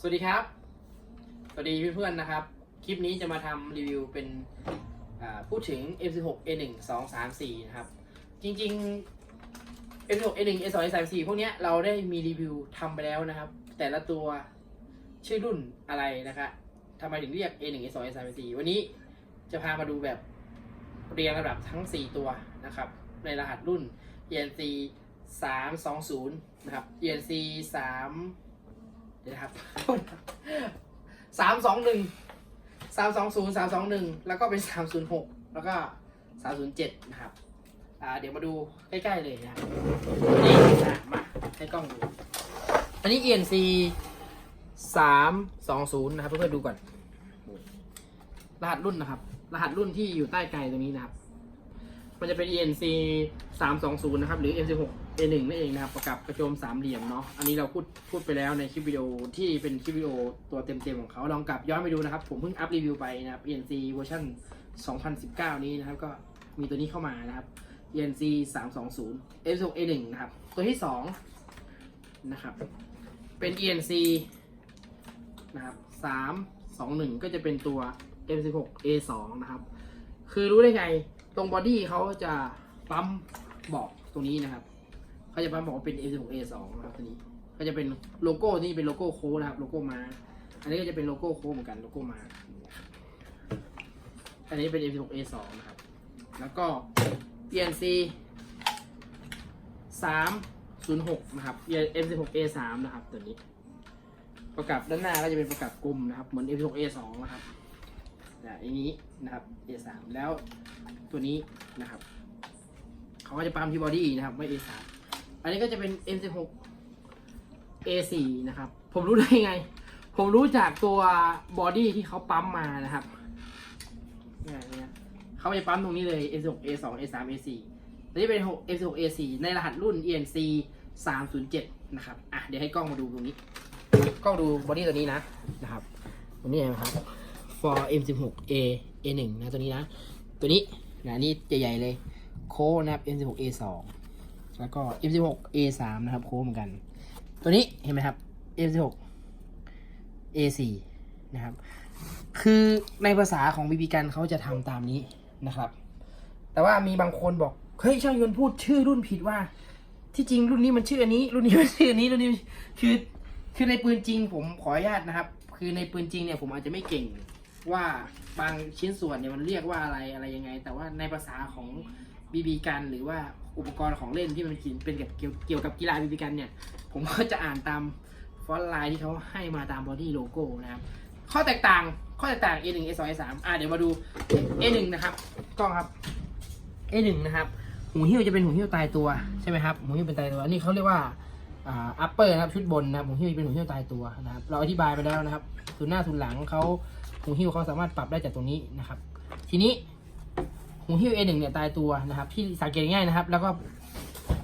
สวัสดีครับ สวัสดีเพื่อนๆนะครับ คลิปนี้จะมาทำรีวิวเป็นพูดถึง F16 A1 2 3 4นะครับ จริงๆ F16 A1 A2 A3 A4 พวกเนี้ยเราได้มีรีวิวทำไปแล้วนะครับ แต่ละตัวชื่อรุ่นอะไรนะครับทำไมถึงเรียก A1 A2 A3 A4 วันนี้จะพามาดูแบบเรียงลำดับทั้ง 4 ตัวนะครับ ในรหัสรุ่น ENC 320นะครับ ENC 3 นะครับสามสองหนึ่งสามสองศูนย์สามสองหนึ่งแล้วก็เป็นสามศูนย์หกแล้วก็สามศูนย์เจ็ดนะครับอ่าเดี๋ยวมาดูใกล้ๆเลยนะครับนี่อะมาให้กล้องดู อันนี้ ENC สามสองศูนย์นะครับเพื่อนๆดูก่อน รหัสรุ่นนะครับ รหัสรุ่นที่อยู่ใต้ไกลตรงนี้นะครับ มันจะเป็น ENC 320นะครับ หรือ M16 A1 นั่นเองนะครับประกับกระโจมสามเหลี่ยมเนาะอันนี้เราพูดพูดไปแล้วในคลิปวิดีโอที่เป็นคลิปวิดีโอตัวเต็มๆของเขาลองกลับย้อนไปดูนะครับ ผมเพิ่งอัพรีวิวไปนะครับ ENC เวอร์ชัน2019 นี้นะครับ ก็มีตัวนี้เข้ามานะครับ ENC 320 M16 A1 นะครับ ตัวที่ 2 นะครับ เป็น ENC นะครับ321 ก็จะเป็นตัว M16 A2 นะครับ คือรู้ได้ไงตรงบอดี้เขาจะปั๊มบอกตรงนี้นะครับ เขาจะปั๊มบอกว่าเป็น A16 A2 นะครับตัวนี้ ก็จะเป็นโลโก้นี่เป็นโลโก้โค้ดนะครับ โลโก้มา อันนี้ก็จะเป็นโลโก้โค้ดเหมือนกัน โลโก้มา อันนี้เป็น A16 A2 นะครับ แล้วก็ ENC 306 นะครับ M16 A3 นะครับ ตัวนี้ ประกับด้านหน้าก็จะเป็นประกับกลมนะครับ เหมือน M16 A2 นะครับนะอันนี้นะครับ A3 แล้วตัวนี้นะครับ เขาก็จะปั๊มที่บอดี้นะครับ ไม่ A3 อันนี้ก็จะเป็น M16 A4 นะครับ ผมรู้ได้ไง ผมรู้จากตัวบอดี้ที่เขาปั๊มมานะครับเนี่ยเขาจะปั๊มตรงนี้เลย M16 A2 A3 A4 อันนี้เป็น M16 A4 ในรหัสรุ่น ENC 307 นะครับ อะ เดี๋ยวให้กล้องมาดูตรงนี้ กล้องดูบอดี้ตัวนี้นะ นะครับตัวนี้นะครับ for M16 A A1 นะตัวนี้นะ ตัวนี้นะนี่ใหญ่ๆเลย โค้นะครับ M16 A2 แล้วก็ M16 A3 นะครับโค้ดเหมือนกัน ตัวนี้เห็นไหมครับ M16 A4 นะครับ คือในภาษาของบีบีกันเขาจะทำตามนี้นะครับ แต่ว่ามีบางคนบอก เฮ้ยช่างยนต์พูดชื่อรุ่นผิดว่า ที่จริงรุ่นนี้มันชื่ออันนี้ รุ่นนี้มันชื่ออันนี้รุ่นนี้คือคือในปืนจริงผมขออนุญาตนะครับ คือในปืนจริงเนี่ยผมอาจจะไม่เก่งว่าบางชิ้นส่วนเนี่ยมันเรียกว่าอะไรอะไรยังไง แต่ว่าในภาษาของ บีบีกันหรือว่าอุปกรณ์ของเล่นที่มันเป็นเกี่ยวเกี่ยวกับกีฬาบีบีกันเนี่ย ผมก็จะอ่านตามฟอนต์ไลน์ที่เขาให้มาตามบอดี้โลโก้นะครับ ข้อแตกต่างข้อแตกต่าง A1 A2 A3 อะเดี๋ยวมาดู A1 นะครับกล้องครับ A1 นะครับ หูหิ้วจะเป็นหูหิ้วตายตัวใช่ไหมครับหูหิ้วเป็นตายตัวอันนี้เขาเรียกว่าอ่าอัปเปอร์นะครับชุดบนนะครับหูหิ้วเป็นหูหิ้วตายตัวนะครับ เราอธิบายไปแล้วนะครับทุนหน้าทุนหลังเขาหูหิ้วเขาสามารถปรับได้จากตรงนี้นะครับ ทีนี้ หูหิ้ว A1 เนี่ยตายตัวนะครับ ที่สังเกตง่ายนะครับ แล้วก็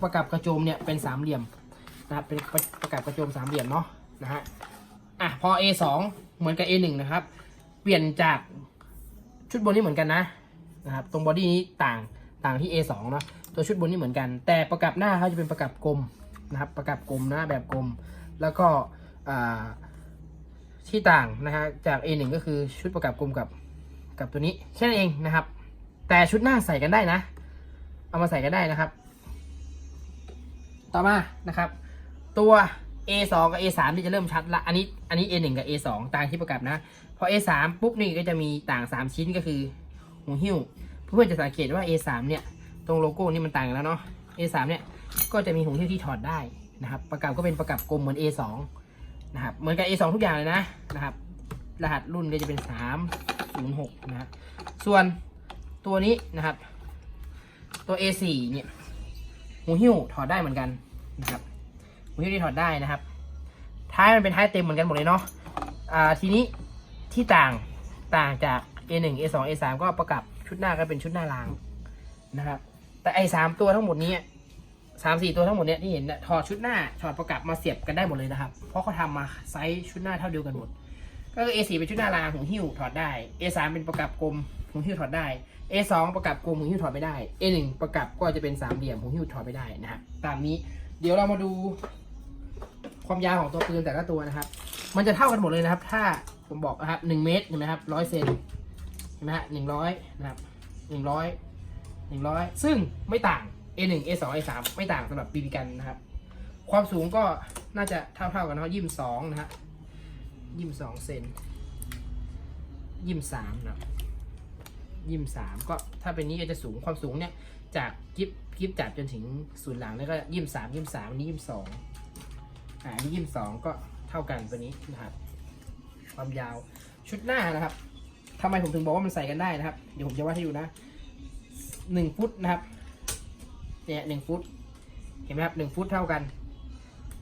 ประกับกระโจมเนี่ยเป็นสามเหลี่ยมนะครับเป็นประประกับกระโจมสามเหลี่ยมเนาะนะฮะอะพอ A2 เหมือนกับ A1 นะครับ เปลี่ยนจากชุดบนนี่เหมือนกันนะนะครับตรงบอดี้นี้ต่างต่างที่ A2 เนาะตัวชุดบนนี่เหมือนกัน แต่ประกับหน้าเขาจะเป็นประกับกลมนะครับ ประกับกลมนะแบบกลม แล้วก็อ่าที่ต่างนะฮะจาก A1 ก็คือชุดประกับกลมกับกับตัวนี้แค่นั้นเองนะครับ แต่ชุดหน้าใส่กันได้นะ เอามาใส่กันได้นะครับ ต่อมานะครับ ตัว A2 กับ A3 ที่จะเริ่มชัดละ อันนี้ อันนี้ A1 กับ A2 ต่างที่ประกับนะ พอ A3 ปุ๊บนี่ก็จะมีต่าง 3 ชิ้นก็คือหูหิ้ว เพื่อนๆจะสังเกตว่า A3 เนี่ย ตรงโลโก้นี่มันต่างกันแล้วเนาะ A3 เนี่ย ก็จะมีหูหิ้วที่ถอดได้นะครับ ประกับก็เป็นประกับกลมเหมือน A2 นะครับ เหมือนกับ A2 ทุกอย่างเลยนะ นะครับ รหัสรุ่นก็จะเป็น 306 นะครับส่วน ตัวนี้นะครับ ตัว A4 เนี่ยหูหิ้วถอดได้เหมือนกันนะครับหูหิ้วที่ถอดได้นะครับ ท้ายมันเป็นท้ายเต็มเหมือนกันหมดเลยเนาะอ่าทีนี้ที่ต่างต่างจาก A1 A2 A3 ก็ประกับชุดหน้าก็เป็นชุดหน้ารางนะครับ แต่ไอ้สามตัวทั้งหมดนี้สามสี่ตัวทั้งหมดเนี้ยที่เห็นเนี่ยถอดชุดหน้าถอดประกับมาเสียบกันได้หมดเลยนะครับ เพราะเขาทำมาไซส์ชุดหน้าเท่าเดียวกันหมด ก็คือ A4 เป็นชุดหน้ารางหูหิ้วถอดได้ A3 เป็นประกับกลมหูหิ้วถอดได้ A2 ประกับกลมหูหิ้วถอดไม่ได้ A1 ประกับก็จะเป็นสามเหลี่ยมหูหิ้วถอดไม่ได้นะครับตามนี้เดี๋ยวเรามาดู ความยาวของตัวปืนแต่ละตัวนะครับ มันจะเท่ากันหมดเลยนะครับ ถ้าผมบอกนะครับหนึ่งเมตรเห็นไหมครับร้อยเซนเห็นไหมฮะหนึ่งร้อยนะครับหนึ่งร้อยหนึ่งร้อยซึ่งไม่ต่าง A1 A2 A3 ไม่ต่างสำหรับปีบีกันนะครับ ความสูงก็น่าจะเท่าๆกันเนาะยี่สิบสองนะฮะ ยี่สิบสองเซนยี่สิบสามนะยี่สิบสามก็ถ้าเป็นนี้ก็จะสูงความสูงเนี่ย จากกิฟกิฟจับจนถึงศูนย์หลังแล้วก็ยี่สิบสามยี่สิบสามอันนี้ยี่สิบสองอ่าอันนี้ยี่สิบสองก็เท่ากันตัวนี้นะครับ ความยาวชุดหน้านะครับทำไมผมถึงบอกว่ามันใส่กันได้นะครับ เดี๋ยวผมจะวาดให้ดูนะหนึ่งฟุตนะครับเนี่ยหนึ่งฟุต เห็นไหมครับหนึ่งฟุตเท่ากัน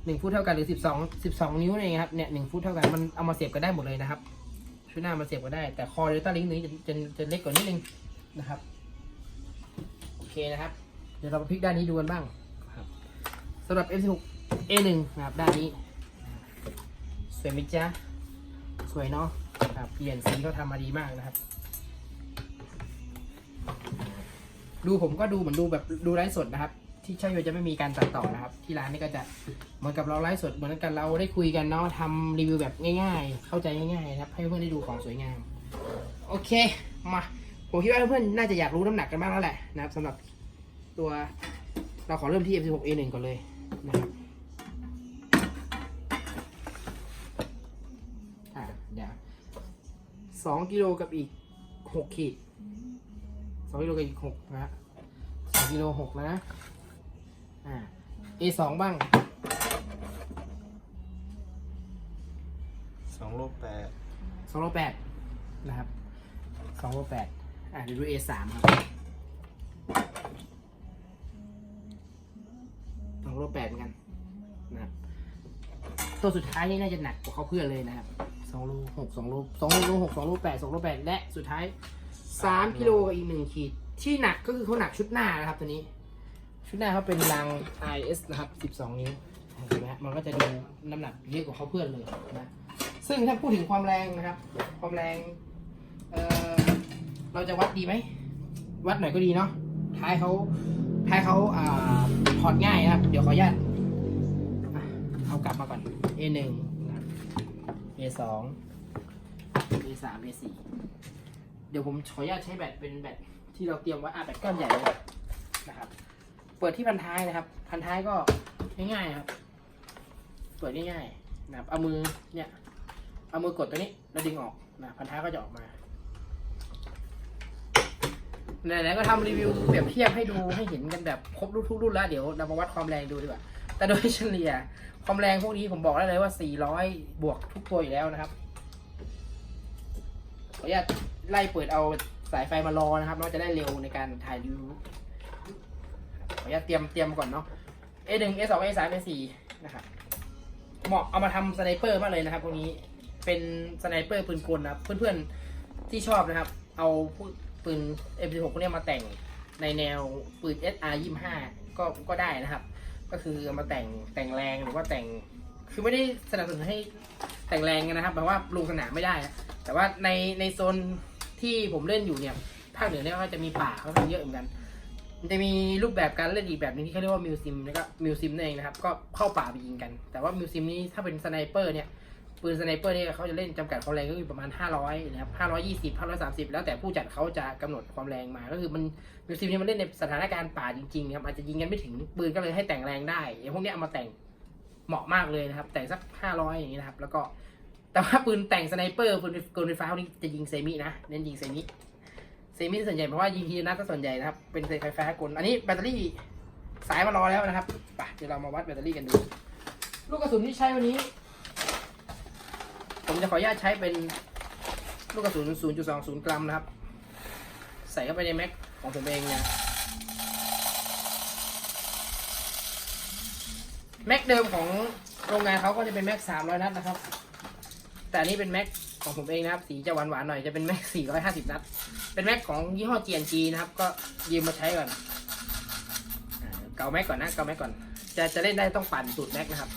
หนึ่งฟุตเท่ากันหรือสิบสองสิบสองนิ้วเองครับเนี่ยหนึ่งฟุตเท่ากันมันเอามาเสียบกันได้หมดเลยนะครับชุดหน้ามาเสียบกันได้ แต่คอเดลต้าลิงก์นี้จะจะจะเล็กกว่านิดนึงนะครับโอเคนะครับ เดี๋ยวเรามาพลิกด้านนี้ดูกันบ้างครับสำหรับ F16 A1 นะครับด้านนี้ สวยไหมจ๊ะสวยเนาะครับเปลี่ยนสีเขาทำมาดีมากนะครับ ดูผมก็ดูเหมือนดูแบบดูไลฟ์สดนะครับ ที่ช่างโยจะไม่มีการตัดต่อนะครับ ที่ร้านนี่ก็จะเหมือนกับเราไลฟ์สดเหมือนกันเราได้คุยกันเนาะทำรีวิวแบบง่าย ๆ เข้าใจง่ายๆนะครับ ให้เพื่อนได้ดูของสวยงาม โอเคมาผมคิดว่าเพื่อนๆน่าจะอยากรู้น้ำหนักกันบ้างแล้วแหละนะครับสำหรับตัวเราขอเริ่มที่ F16A1 ก่อนเลยนะครับอ่าเดี๋ยวสองกิโลกับอีกหกขีดสองกิโลกับอีกหกนะฮะสองกิโลหกนะ อ่า A สองบ้างสองโลแปดสองโลแปดนะครับสองโลแปดอ่าเดี๋ยวดู A สามครับสองโลแปดเหมือนกันนะครับ ตัวสุดท้ายนี่น่าจะหนักกว่าเขาเพื่อนเลยนะครับสองโลหกสองโลสองโลหกสองโลแปดสองโลแปดและสุดท้ายสามกิโลกับอีกหนึ่งขีด ที่หนักก็คือเขาหนักชุดหน้านะครับตัวนี้ ชุดหน้าเขาเป็นรัง IS นะครับ 12 นิ้วเห็นไหมฮะมันก็จะดูน้ำหนักเยอะกว่าเขาเพื่อนเลยนะซึ่งถ้าพูดถึงความแรงนะครับ ความแรงเอ่อเราจะวัดดีไหม วัดหน่อยก็ดีเนาะท้ายเขาท้ายเขาอ่าถอดง่ายนะครับ เดี๋ยวขออนุญาตอะเอากลับมาก่อน A1 นะครับ A2 A3 A4 เดี๋ยวผมขออนุญาตใช้แบตเป็นแบตที่เราเตรียมไว้อะแบตก้อนใหญ่นะครับ เปิดที่พันท้ายนะครับ พันท้ายก็ง่ายๆครับ เปิดง่ายๆนะครับ เอามือเนี่ย เอามือกดตัวนี้แล้วดึงออกนะพันท้ายก็จะออกมาไหนๆก็ทำรีวิวเปรียบเทียบให้ดูให้เห็นกันแบบครบรุ่นทุกรุ่นแล้วเดี๋ยวเรามาวัดความแรงดูดีกว่า แต่โดยเฉลี่ยความแรงพวกนี้ผมบอกได้เลยว่า 400 บวกทุกตัวอยู่แล้วนะครับ ขออนุญาตไล่เปิดเอาสายไฟมารอนะครับเราจะได้เร็วในการถ่ายรีวิว ขออนุญาตเตรียมเตรียมก่อนเนาะ A1 A2 A3 A4 นะครับเหมาะเอามาทำสไนเปอร์มากเลยนะครับพวกนี้เป็นสไนเปอร์ปืนกลนะครับ เพื่อนๆที่ชอบนะครับ เอาปืน M16 พวกนี้มาแต่งในแนวปืน SR 25 ก็ก็ได้นะครับ ก็คือเอามาแต่งแต่งแรงหรือว่าแต่งคือไม่ได้สนับสนุนให้แต่งแรงนะครับแปลว่าลงสนามไม่ได้ แต่ว่าในในโซนที่ผมเล่นอยู่เนี่ยภาคเหนือเนี่ยก็จะมีป่าค่อนข้าเยอะเหมือนกัน มันจะมีรูปแบบการเล่นอีกแบบหนึงที่เขาเรียกว่ามิวซิมแล้วก็มิวซิมนั่นเองนะครับ ก็เข้าป่าไปยิงกัน แต่ว่ามิวซิมนี้ถ้าเป็นสไนเปอร์เนี่ย ปืนสไนเปอร์เนี่ยเขาจะเล่นจำกัดความแรงก็อยู่ประมาณ 500นะครับ520 530 แล้วแต่ผู้จัดเขาจะกำหนดความแรงมา ก็คือมันมิวซิมเนี่ยมันเล่นในสถานการณ์ป่าจริงๆนะครับอาจจะยิงกันไม่ถึงปืนก็เลยให้แต่งแรงได้อย่างพวกเนี้ยเอามาแต่งเหมาะมากเลยนะครับ แต่งสัก 500 อย่างนี้นะครับ แล้วก็แต่ว่าปืนแต่งสไนเปอร์ปืนกลไฟฟ้าพวกนี้จะยิงเซมินะเน้นยิงเซมิ เซมิส่วนใหญ่เพราะว่ายิงทีนัดก็ส่วนใหญ่นะครับ เป็นไฟฟ้ากลอันนี้แบตเตอรี่สายมารอแล้วนะครับไปเดี๋ยวเรามาวัดแบตเตอรี่กันดู ลูกกระสุนที่ใช้วันนี้ ผมจะขออนุญาตใช้เป็นลูกกระสุน 0.20 กรัมนะครับ ใส่เข้าไปในแม็กของผมเองนะแม็กเดิมของโรงงานเขาก็จะเป็นแม็ก300 นัดนะครับ แต่อันนี้เป็นแม็ก ของผมเองนะครับ สีจะหวานหวานหน่อยจะเป็นแม็ก 450 นัด เป็นแม็กของยี่ห้อเจียนจีนะครับ ก็ยืมมาใช้ก่อนเก่าแม็กก่อนนะเก่าแม็กก่อน จะจะเล่นได้ต้องปั่นสูตรแม็กนะครับ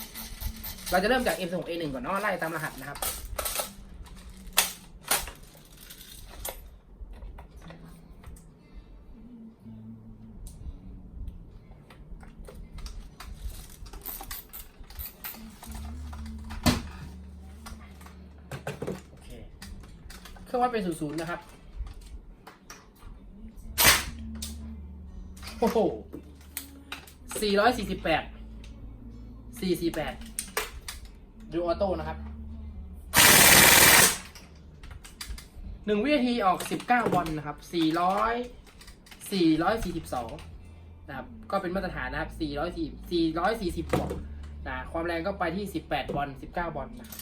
เราจะเริ่มจาก M26A1 ก่อนเนาะไล่ตามรหัสนะครับ รื่องวัดเป็นศูนย์ศูนย์นะครับ โอ้โหสี่ร้อยสี่สิบแปดสี่สี่แปดดูออโต้นะครับหนึ่งวินาทีออกสิบเก้าบอลนะครับสี่ร้อยสี่ร้อยสี่สิบสองนะครับก็เป็นมาตรฐานนะครับสี่ร้อยสี่สี่ร้อยสี่สิบบอลนะความแรงก็ไปที่สิบแปดบอลสิบเก้าบอลนะครับ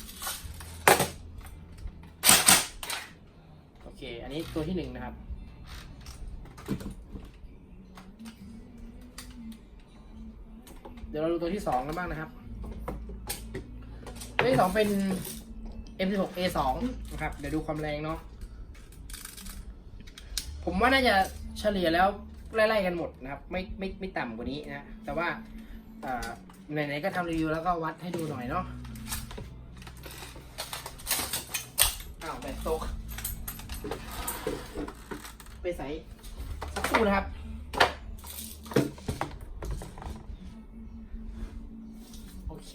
โอ เคอันนี้ตัวที่หนึ่งนะครับเดี๋ยวเราดูตัวที่สองกันบ้างนะครับ ตัวที่สองเป็น M16A2 นะครับ เดี๋ยวดูความแรงเนาะผมว่าน่าจะเฉลี่ยแล้วไล่ๆกันหมดนะครับ ไม่ไม่ไม่ต่ำกว่านี้นะ แต่ว่าอ่าไหนๆก็ทำรีวิวแล้วก็วัดให้ดูหน่อยเนาะอ้าวแบตตก ไปใส่สักครู่นะครับโอเค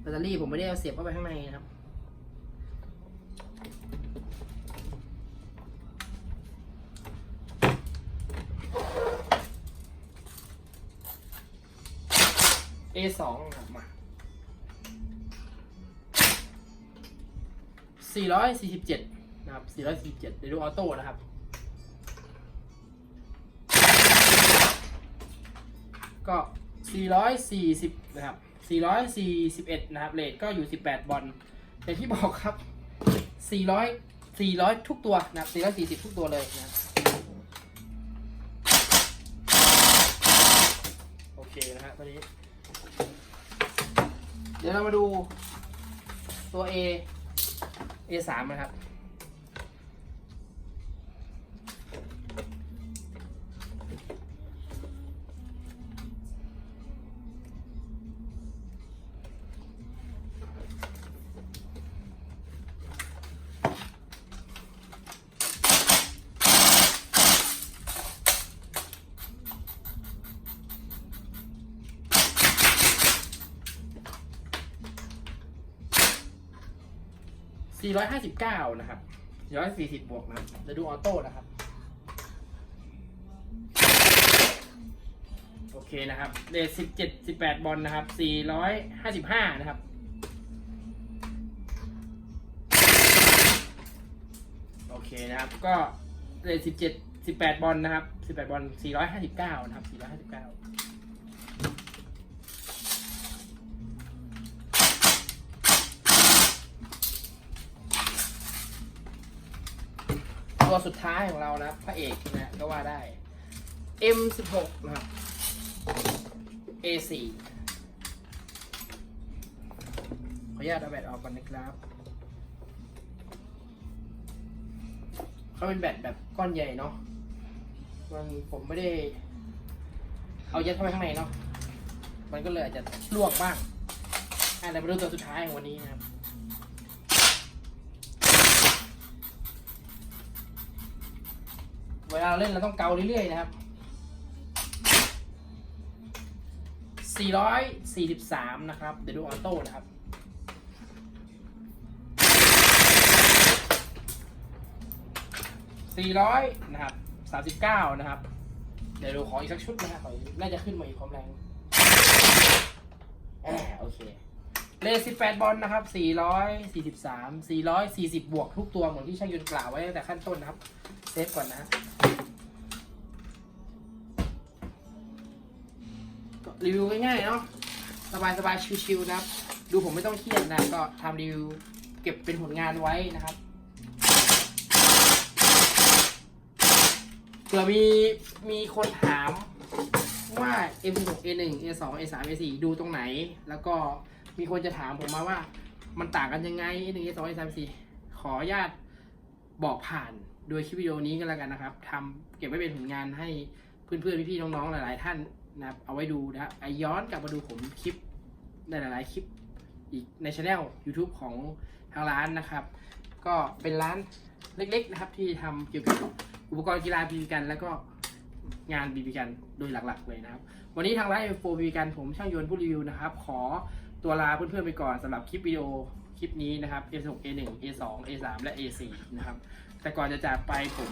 แบตเตอรี่ผมไม่ได้เอาเสียบเข้าไปข้างในนะครับ A2 ครับมา447 นะครับ447เดี๋ยวดูออโต้นะครับก็ 440 นะครับ 441 นะครับเรทก็อยู่ 18 บอลอย่ที่บอกครับ 400 400 ทุกตัวนะครับ 440 ทุกตัวเลยนะโอเคนะฮะตอนนี้ เดี๋ยวเรามาดูตัว A A สามนะครับ 459 นะครับ440 บวกนะจะดูออโต้นะครับ โอเคนะครับเรท17 18 บอลนะครับ 455 นะครับโอเคนะครับ ก็เรท17 18 บอลนะครับ 18 บอล459 นะครับ 459 ตัวสุดท้ายของเรานะพระเอกนะก็ว่าได้ M16 นะครับ A4 ขออนุญาตเอาแบตออกก่อนนะครับเขาเป็นแบตแบบก้อนใหญ่เนาะมันผมไม่ได้ เอายัดเข้าไปข้างในเนาะมันก็เลยอาจจะลวกบ้างอะเดี๋ยวมาดูตัวสุดท้ายของวันนี้นะครับ เวลาเราเล่นเราต้องเกาเรื่อยๆนะครับ 443 นะครับ เดี๋ยวดูออโต้นะครับ 400 นะครับ 39 นะครับ เดี๋ยวดูขออีกสักชุดนะครับน่าจะขึ้นมาอีกความแรงอโอเค เลข18บอลนะครับ443 440บวกทุกตัวเหมือนที่ช่างยนต์กล่าวไว้ตั้งแต่ขั้นต้นนะครับ เซฟก่อนนะ รีวิวง่ายๆเนาะ สบายสบายชิวๆนะครับ ดูผมไม่ต้องเครียดนะ ก็ทำรีวิวเก็บเป็นผลงานไว้นะครับเผื่อมีมีคนถามว่า M6 A1 A2 A3 A4 ดูตรงไหน แล้วก็ มีคนจะถามผมมาว่า มันต่างกันยังไง A1 A2 A3 A4 ขออนุญาตบอกผ่านโดยคลิปวิดีโอนี้ก็แล้วกันนะครับทำเก็บไว้เป็นผลงานให้เพื่อนๆพี่ๆน้องๆหลาย ๆ ท่านนะครับเอาไว้ดูนะไอย้อนกลับมาดูผมคลิปในหลายๆคลิปอีกในช anel YouTube ของทางร้านนะครับ ก็เป็นร้านเล็กๆนะครับที่ทำเกี่ยวกับอุปกรณ์กีฬาบีบีกันแล้วก็งานบีบีกันโดยหลักๆเลยนะครับ วันนี้ทางร้านเอฟโฟบีบีกันผมช่างยนต์ผู้รีวิวนะครับ ขอ ตัวลาเพื่อนๆไปก่อนสำหรับคลิปวิดีโอคลิปนี้นะครับ A6 A1 A2 A3 และ A4 นะครับ แต่ก่อนจะจากไปผม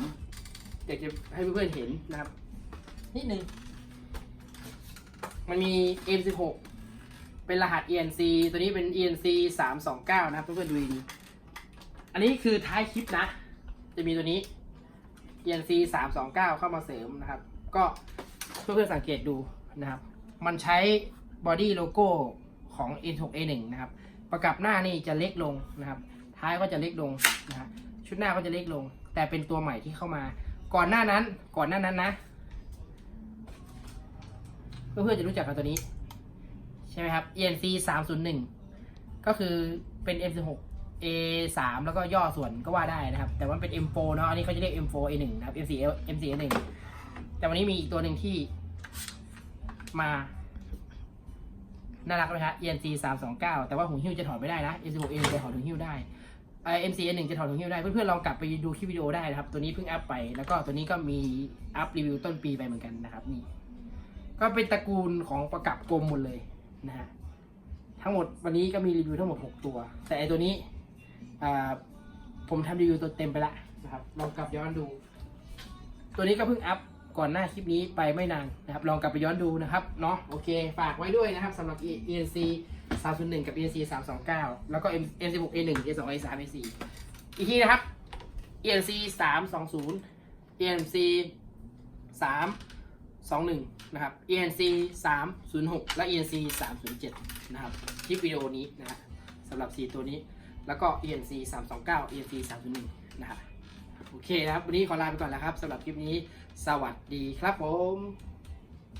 อยากจะให้เพื่อนๆเห็นนะครับ นิดนึง มันมี M16 เป็นรหัส ENC ตัวนี้เป็น ENC 329 นะครับ เพื่อนๆดูดีอันนี้คือท้ายคลิปนะ จะมีตัวนี้ ENC 329 เข้ามาเสริมนะครับ ก็เพื่อนๆสังเกตดูนะครับ มันใช้บอดี้โลโก้ ของ A6 A1 นะครับประกับหน้านี่จะเล็กลงนะครับ ท้ายก็จะเล็กลงนะฮะชุดหน้าก็จะเล็กลง แต่เป็นตัวใหม่ที่เข้ามา ก่อนหน้านั้น ก่อนหน้านั้นนะเพื่อนๆจะรู้จักกับตัวนี้ ใช่ไหมครับ ENC 301ก็คือเป็น M16 A3 แล้วก็ย่อส่วนก็ว่าได้นะครับ แต่ว่าเป็น M4 เนาะอันนี้เขาจะเรียก M4 A1 นะครับ M4 M4 A1 แต่วันนี้มีอีกตัวหนึ่งที่มา น่ารักไหมครับ ENC 329 แต่ว่าหูหิ้วจะถอดไม่ได้นะ M16A จะถอดหูหิ้วได้ไอ MC A1 จะถอดหูหิ้วได้ เพื่อนๆลองกลับไปดูคลิปวิดีโอได้นะครับ ตัวนี้เพิ่งอัพไป แล้วก็ตัวนี้ก็มีอัพรีวิวต้นปีไปเหมือนกันนะครับนี่ ก็เป็นตระกูลของประกับกลมหมดเลยนะฮะทั้งหมดวันนี้ก็มีรีวิวทั้งหมด 6 ตัว แต่ไอตัวนี้ผมทำรีวิวตัวเต็มไปละนะครับ ลองกลับย้อนดู ตัวนี้ก็เพิ่งอัพ ก่อนหน้าคลิปนี้ไปไม่นานนะครับ ลองกลับไปย้อนดูนะครับเนาะโอเค ฝากไว้ด้วยนะครับสำหรับ ENC 301 กับ ENC 329 แล้วก็ M16 A1 A2 A3 A4 อีกทีนะครับ ENC 320 ENC 321 นะครับ ENC 306 และ ENC 307 นะครับ คลิปวิดีโอนี้นะฮะสำหรับ 4 ตัวนี้ แล้วก็ ENC 329 ENC 301 นะฮะโอเคนะครับ วันนี้ขอลาไปก่อนแล้วครับสำหรับคลิปนี้ สวัสดีครับผม